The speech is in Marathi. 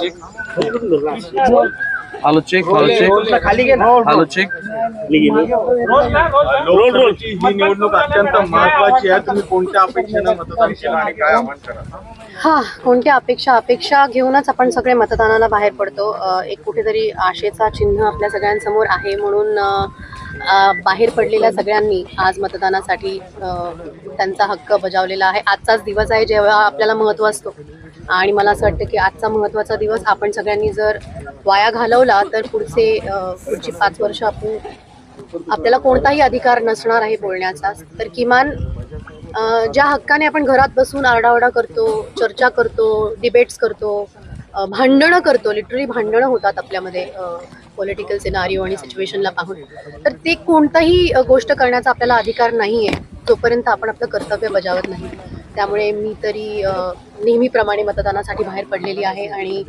चेक आलो. चेक आलो चेक आलो चेक रोल. रोलची ही निवडणूक अत्यंत महत्वाची आहे. तुम्ही कोणत्या अपेक्षेनं मतदान केलं आणि काय आव्हान करा हा कोणत्या अपेक्षा? अपेक्षा घेऊनच आपण सगळे मतदानाला बाहेर पडतो. अ, एक कुठेतरी आशेचा चिन्ह आपल्या सगळ्यांसमोर आहे म्हणून अ, बाहेर पडलेल्या सगळ्यांनी आज मतदानासाठी त्यांचा हक्क बजावलेला आहे. आजचाच दिवस आहे जेव्हा आपल्याला महत्त्व असतो. आणि मला असं वाटतं की आजचा महत्त्वाचा दिवस आपण सगळ्यांनी जर वाया घालवला तर पुढचे पुढची पाच वर्ष आपण आपल्याला कोणताही अधिकार नसणार आहे बोलण्याचा. तर किमान ज्या हक्काने आपण घरात बसून आरडाओरडा करतो चर्चा करतो डिबेट्स करतो भांडणं करतो लिटरली भांडणं होतात आपल्यामध्ये पॉलिटिकल सिनारिओ आणि सिच्युएशनला पाहून. तर ते कोणताही गोष्ट करण्याचा आपल्याला अधिकार नाही आहे जोपर्यंत आपण आपलं कर्तव्य बजावत नाही. त्यामुळे मी तरी नेहमीप्रमाणे मतदानासाठी बाहेर पडलेली आहे आणि